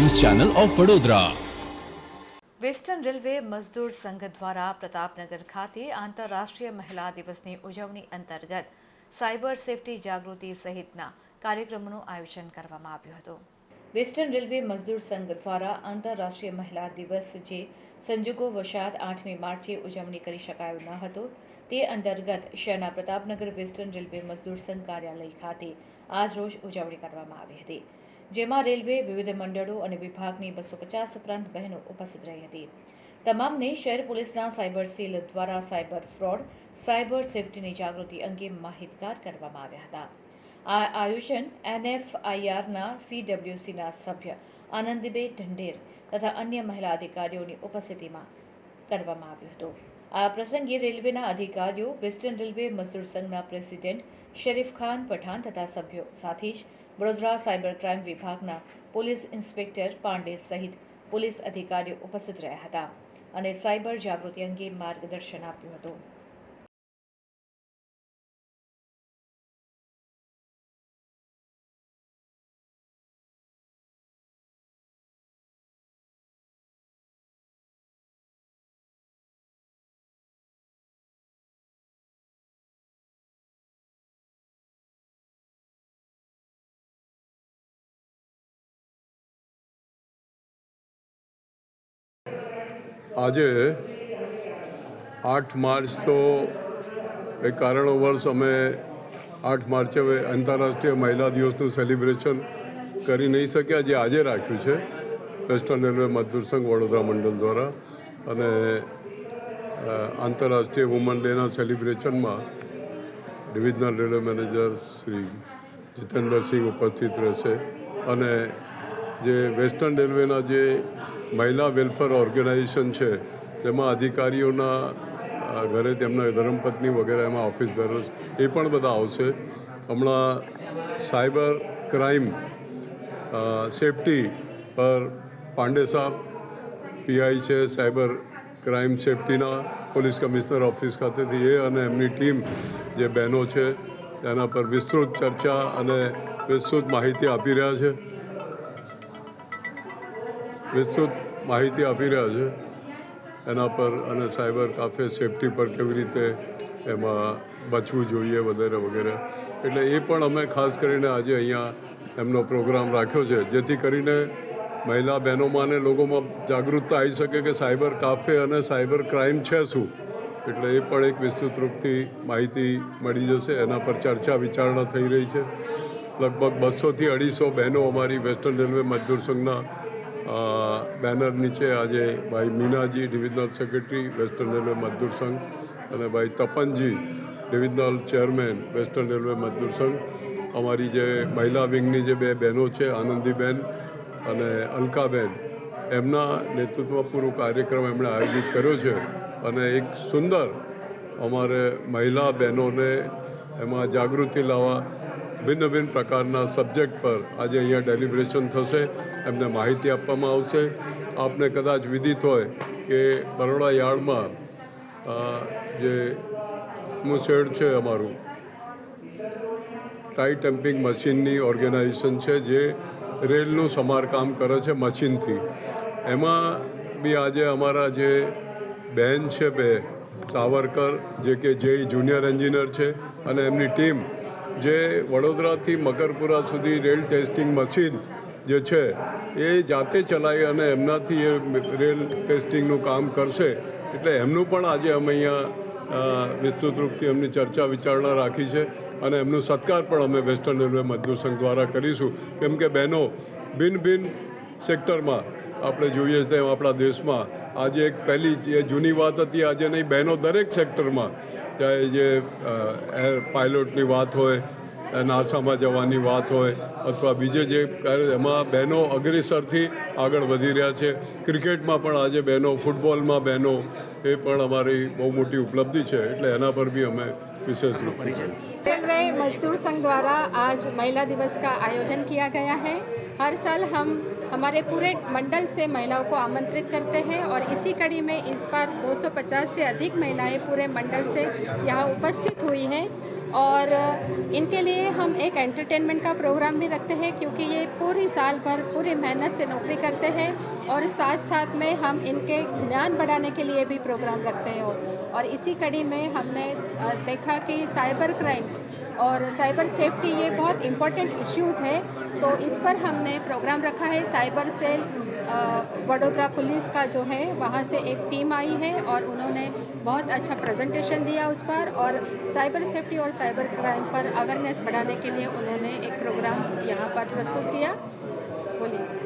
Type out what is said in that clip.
Channel of Vadodara western railway મજદૂર સંઘ દ્વારા પ્રતાપનગર ખાતે આંતરરાષ્ટ્રીય મહિલા દિવસની ઉજવણી અંતર્ગત સાયબર સેફટી જાગૃતિ સહિતના કાર્યક્રમોનું આયોજન કરવામાં આવ્યું હતું. વેસ્ટર્ન રેલવે મજદૂર સંઘ દ્વારા આંતરરાષ્ટ્રીય મહિલા દિવસ જે સંજોગો વશાત આઠમી માર્ચે ઉજવણી કરી શકાયો ન હતો, તે અંતર્ગત શહેરના પ્રતાપનગર વેસ્ટર્ન રેલવે મજદૂર સંઘ કાર્યાલય ખાતે આજ રોજ ઉજવણી કરવામાં આવી હતી. જેમાં રેલવે, વિવિધ મંડળો અને વિભાગની બસો પચાસ ઉપરાંત બહેનો ઉપસ્થિત રહી હતી. તમામને શહેર પોલીસના સાયબર સેલ દ્વારા સાયબર ફ્રોડ, સાયબર સેફટીની જાગૃતિ અંગે માહિતગાર કરવામાં આવ્યા હતા. આ આયોજન એનએફઆઈઆરના સીડબ્લ્યુસીના સભ્ય આનંદીબેન ઢંઢેર તથા અન્ય મહિલા અધિકારીઓની ઉપસ્થિતિમાં કરવામાં આવ્યું હતું. આ પ્રસંગે રેલવેના અધિકારીઓ, વેસ્ટર્ન રેલવે મજદૂર સંઘના પ્રેસિડેન્ટ, શરીફ ખાન પઠાણ તથા સભ્યો સાથે જ વડોદરા સાયબર ક્રાઇમ વિભાગના પોલીસ ઇન્સ્પેક્ટર પાંડે સહિત પોલીસ અધિકારીઓ ઉપસ્થિત રહ્યા હતા અને સાયબર જાગૃતિ અંગે માર્ગદર્શન આપ્યું હતું. આજે આઠ માર્ચ તો એ કારણોવર્ષ અમે આઠ માર્ચે હવે આંતરરાષ્ટ્રીય મહિલા દિવસનું સેલિબ્રેશન કરી નહીં શક્યા, જે આજે રાખ્યું છે વેસ્ટર્ન રેલવે મજદૂર સંઘ વડોદરા મંડળ દ્વારા. અને આંતરરાષ્ટ્રીય વુમન ડેના સેલિબ્રેશનમાં divisional railway manager Shri Jitendrasinh ઉપસ્થિત રહેશે. અને જે વેસ્ટર્ન રેલવેના જે મહિલા વેલફેર ઓર્ગેનાઇઝેશન છે, તેમાં અધિકારીઓના ઘરે તેમના ધર્મપત્ની વગેરે એમાં ઓફિસ બેરર્સ એ પણ બધા આવશે. હમણાં સાયબર ક્રાઇમ સેફટી પર પાંડે સાહેબ પીઆઈ છે, સાયબર ક્રાઇમ સેફટીના પોલીસ કમિશનર ઓફિસ ખાતેથી એ અને એમની ટીમ જે બહેનો છે તેના પર વિસ્તૃત ચર્ચા અને વિસ્તૃત માહિતી આપી રહ્યા છે. વિસ્તૃત માહિતી આપી રહ્યા છે. એના પર અને સાયબર કાફે સેફટી પર કેવી રીતે એમાં બચવું જોઈએ વગેરે વગેરે. એટલે એ પણ અમે ખાસ કરીને આજે અહીંયા એમનો પ્રોગ્રામ રાખ્યો છે, જેથી કરીને મહિલા બહેનોમાં અને લોકોમાં જાગૃતતા આવી શકે કે સાયબર કાફે અને સાયબર ક્રાઇમ છે શું? એટલે એ પણ એક વિસ્તૃત રૂપથી માહિતી મળી જશે. એના પર ચર્ચા વિચારણા થઈ રહી છે. લગભગ બસોથી અઢીસો બહેનો અમારી વેસ્ટર્ન રેલવે મજદૂર સંઘના બેનર નીચે આજે ભાઈ Meenaji divisional secretary, western railway મજદૂર સંઘ અને ભાઈ Tapanji divisional chairman, western railway મજદૂર સંઘ. અમારી જે મહિલા વિંગની જે બે બહેનો છે, આનંદીબેન અને અલકાબેન, એમના નેતૃત્વ પૂરો કાર્યક્રમ એમણે આયોજિત કર્યો છે અને એક સુંદર અમારે મહિલા બહેનોને એમાં જાગૃતિ લાવવા ભિન્ન ભિન્ન પ્રકારના સબ્જેક્ટ પર આજે અહીંયા ડેલિબ્રેશન થશે, એમને માહિતી આપવામાં આવશે. આપને કદાચ વિદિત હોય કે બરોડા યાર્ડમાં જે મુસેડ છે અમારું ટાઈ ટેમ્પિંગ મશીનની ઓર્ગેનાઇઝેશન છે, જે રેલનું સમારકામ કરે છે મશીનથી. એમાં બી આજે અમારા જે બહેન છે બે, સાવરકર, જે કે જે જુનિયર એન્જિનિયર છે, અને એમની ટીમ જે વડોદરાથી મકરપુરા સુધી રેલ ટેસ્ટિંગ મશીન જે છે, એ જાતે ચલાવી અને એમનાથી એ રેલ ટેસ્ટિંગનું કામ કરશે. એટલે એમનું પણ આજે અમે અહીંયા વિસ્તૃત રૂપથી એમની ચર્ચા વિચારણા રાખી છે અને એમનું સત્કાર પણ અમે વેસ્ટર્ન રેલવે મજદૂર સંઘ દ્વારા કરીશું. કેમ કે બહેનો, ભિન્ન ભિન્ન સેક્ટરમાં આપણે જોઈએ તેમ આપણા દેશમાં આજે એક પહેલી જે જૂની વાત હતી, આજે નહીં, બહેનો દરેક સેક્ટરમાં ચાહે જે અ, એર પાયલોટની વાત હોય અ, નાસામાં જવાની વાત હોય અથવા બીજે જે કાર્ય એમાં બહેનો અગ્રેસરથી આગળ વધી રહ્યા છે ક્રિકેટમાં પણ આજે બહેનો ફૂટબોલમાં બહેનો એ પણ અમારી બહુ મોટી ઉપલબ્ધિ છે એટલે એના પર બી અમે વિશેષ રૂપથી रेलवे मजदूर संघ द्वारा आज महिला दिवस का आयोजन किया गया है हर साल हम हमारे पूरे मंडल से महिलाओं को आमंत्रित करते हैं और इसी कड़ी में इस बार 250 से अधिक महिलाएँ पूरे मंडल से यहाँ उपस्थित हुई हैं। और इनके लिए हम एक एंटरटेनमेंट का प्रोग्राम भी रखते हैं क्योंकि ये पूरी साल भर पूरी मेहनत से नौकरी करते हैं और साथ साथ में हम इनके ज्ञान बढ़ाने के लिए भी प्रोग्राम रखते हैं। और इसी कड़ी में हमने देखा कि साइबर क्राइम और साइबर सेफ्टी ये बहुत इम्पोर्टेंट इश्यूज़ है। तो इस पर हमने प्रोग्राम रखा है साइबर सेल वडोदरा पुलिस का जो है, वहाँ से एक टीम आई है और उन्होंने बहुत अच्छा प्रेजेंटेशन दिया उस पर और साइबर सेफ्टी और साइबर क्राइम पर अवेयरनेस बढ़ाने के लिए उन्होंने एक प्रोग्राम यहाँ पर प्रस्तुत किया। बोलिए।